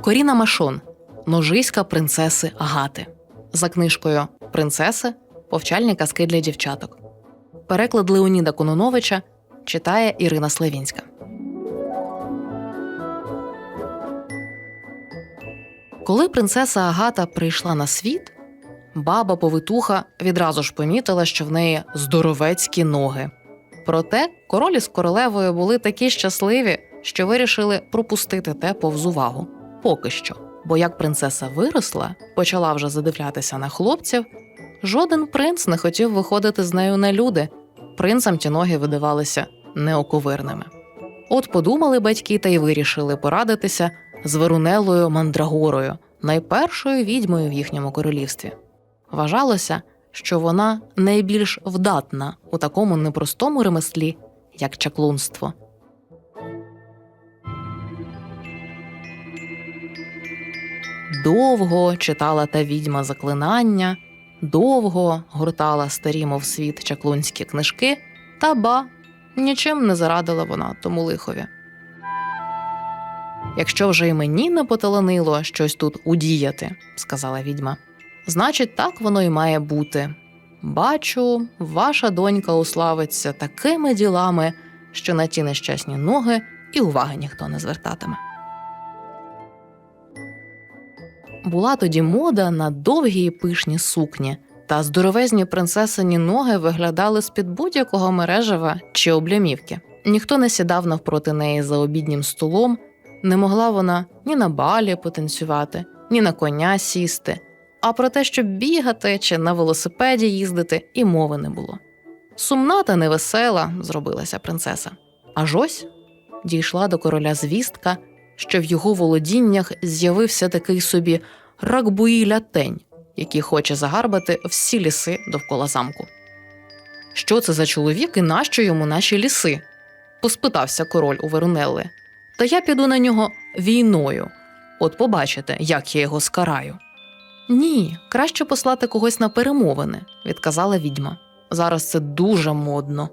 Коріна Машон, ножиська принцеси Агати. За книжкою Принцеси повчальні казки для дівчаток. Переклад Леоніда Кононовича читає Ірина Славінська. Коли принцеса Агата прийшла на світ, баба повитуха відразу ж помітила, що в неї здоровецькі ноги. Проте король із королевою були такі щасливі, що вирішили пропустити те повз увагу. Поки що. Бо як принцеса виросла, почала вже задивлятися на хлопців, жоден принц не хотів виходити з нею на люди. Принцам ті ноги видавалися неоковирними. От подумали батьки та й вирішили порадитися з Верунелою Мандрагорою, найпершою відьмою в їхньому королівстві. Вважалося, що вона найбільш вдатна у такому непростому ремеслі, як чаклунство. Довго читала та відьма заклинання, довго гуртала старі, мов світ чаклунські книжки, та ба, нічим не зарадила вона тому лихові. Якщо вже й мені не поталанило щось тут удіяти, сказала відьма, значить, так воно й має бути. Бачу, ваша донька уславиться такими ділами, що на ті нещасні ноги і уваги ніхто не звертатиме. Була тоді мода на довгі і пишні сукні, та здоровезні принцесині ноги виглядали з-під будь-якого мережева чи облямівки. Ніхто не сідав навпроти неї за обіднім столом, не могла вона ні на балі потанцювати, ні на коня сісти. А про те, щоб бігати чи на велосипеді їздити, і мови не було. Сумна та невесела зробилася принцеса. Аж ось дійшла до короля звістка, що в його володіннях з'явився такий собі ракбуїля тень, який хоче загарбати всі ліси довкола замку. Що це за чоловік і нащо йому наші ліси? поспитався король у Верунелли. Та я піду на нього війною. От побачите, як я його скараю. Ні, краще послати когось на перемовини, відказала відьма. Зараз це дуже модно.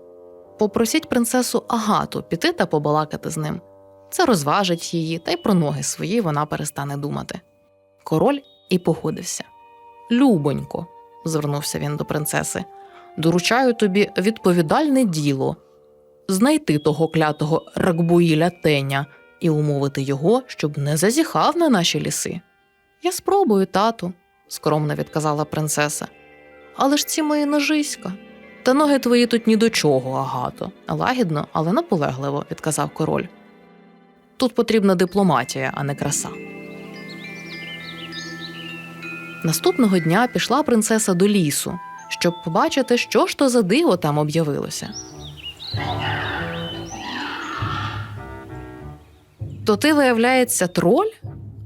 Попросіть принцесу Агату піти та побалакати з ним. Це розважить її, та й про ноги свої вона перестане думати. Король і погодився. Любонько, звернувся він до принцеси, доручаю тобі відповідальне діло знайти того клятого ракбуїля теня і умовити його, щоб не зазіхав на наші ліси. Я спробую, тату, скромно відказала принцеса. Але ж ці мої ножиська. Та ноги твої тут ні до чого, агато. Лагідно, але наполегливо, відказав король. Тут потрібна дипломатія, а не краса. Наступного дня пішла принцеса до лісу, щоб побачити, що ж то за диво там об'явилося. То ти, виявляється, троль?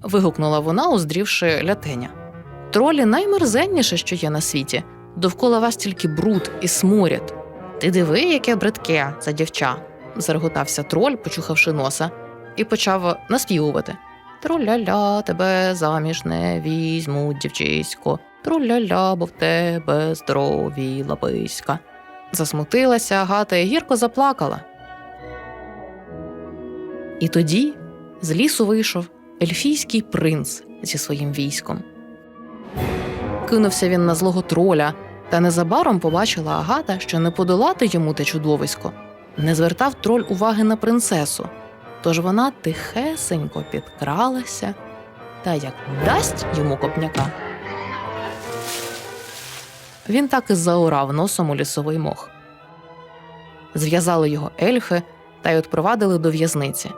вигукнула вона, уздрівши лятеня. Тролі наймерзенніше, що є на світі. Довкола вас тільки бруд і сморід. Ти диви, яке бридке за дівча, зареготався троль, почухавши носа, і почав наспівувати. Троля-ля, тебе заміж не візьмуть, дівчисько. Троля-ля, бо в тебе здорові лаписька. Засмутилася Агата і гірко заплакала. І тоді з лісу вийшов ельфійський принц зі своїм військом. Кинувся він на злого троля, та незабаром побачила Агата, що не подолати йому те чудовисько. Не звертав троль уваги на принцесу, тож вона тихесенько підкралася та як дасть йому копняка. Він так і заорав носом у лісовий мох. Зв'язали його ельфи та й отпровадили до в'язниці.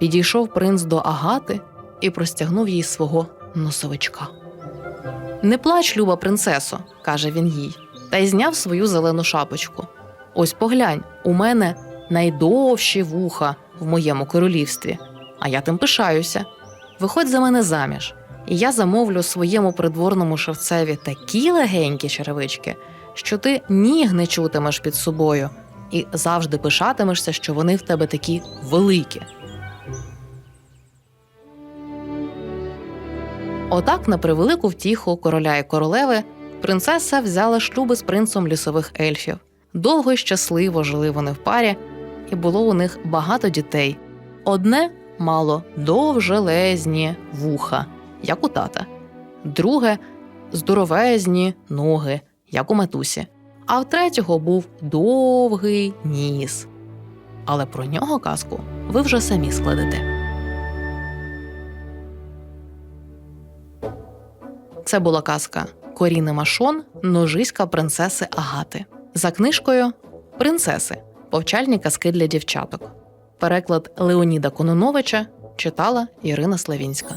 Підійшов принц до Агати і простягнув їй свого носовичка. Не плач, люба принцесо, каже він їй, та й зняв свою зелену шапочку. Ось поглянь, у мене найдовші вуха в моєму королівстві, а я тим пишаюся. Виходь за мене заміж, і я замовлю своєму придворному шевцеві такі легенькі черевички, що ти ніг не чутимеш під собою, і завжди пишатимешся, що вони в тебе такі великі. Отак, на превелику втіху короля і королеви, Принцеса взяла шлюби з принцем лісових ельфів. Довго й щасливо жили вони в парі, і було у них багато дітей. Одне мало довжелезні вуха, як у тата, друге здоровезні ноги, як у матусі, а в третього був довгий ніс. Але про нього казку ви вже самі складете. Це була казка Коріни Машон, ножиська принцеси Агати. За книжкою Принцеси. Повчальні казки для дівчаток. Переклад Леоніда Кононовича читала Ірина Славінська.